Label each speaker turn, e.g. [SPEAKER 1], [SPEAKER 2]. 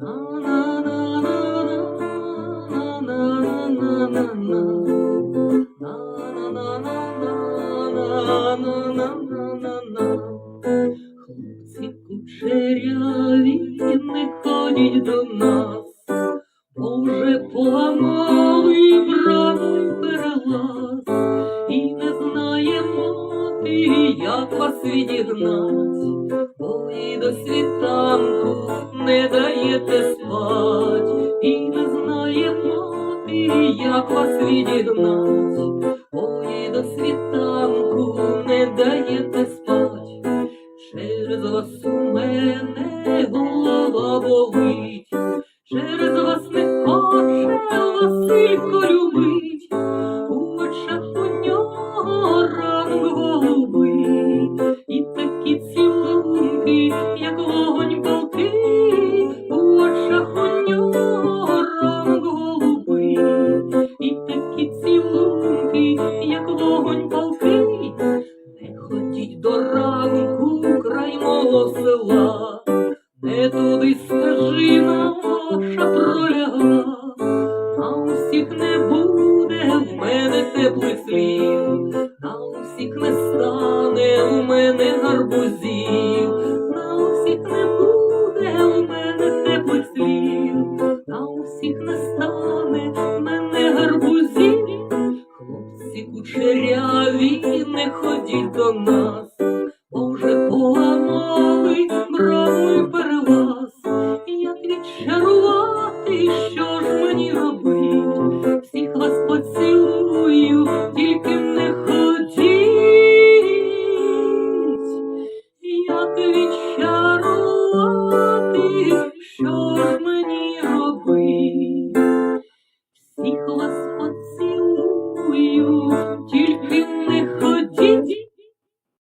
[SPEAKER 1] Хлопці кучеряві не ходять до нас, бо вже поламали брами перелаз, і не знаємо ти, як вас відігнать, до світанку не даєте спать, і не знаємо ти, як вас відігнать, і до світанку не даєте спать. Через вас у мене голова болить, через вас не хоче Василько любить, до ранку край мого села, не туди стежина ваша пролягла, на усіх не буде в мене теплих слів, на усіх не стане у мене гарбузів, на усіх не буде у мене теплих слів, на усіх не стане в мене гарбузів. хлопці Кучеряві не ходіть до нас, і що ж мені робить? Всіх вас поцілую, тільки не ходіть, як відчарувати, що ж мені робить? Всіх вас